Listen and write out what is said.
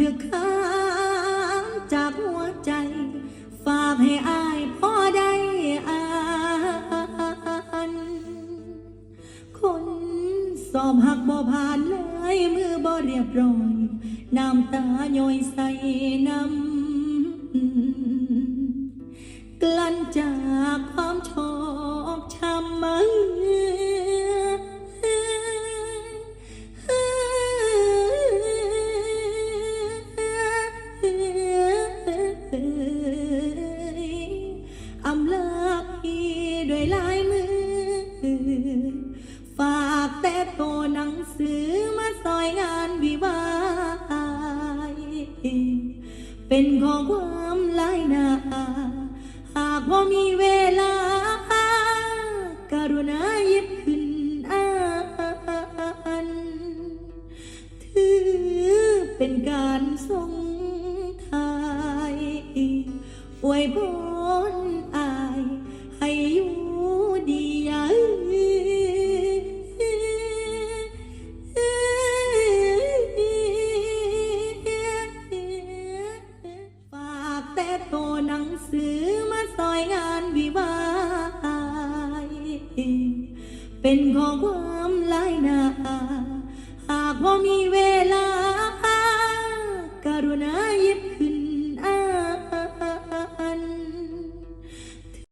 บันทึกคำจากหัวใจ ฝากให้อายพ่อได้อ่านคนสอบหักบ่ผ่านเลยมือบ่เรียบร้อย น้ำตาโยอยใส่น้ำกลั้นจากความชอกช้ำมัน ด้วยลายมือ ฝากแต่โตหนังสือมาซอยงานวิวาห์เป็นของความลายหนาหากว่ามีเวลาการุณาหยิบขึ้นอ่านถือเป็นการส่งทายอวยพร เป็นของความลายหนาหากว่ามีเวลาการุณาหยิบขึ้น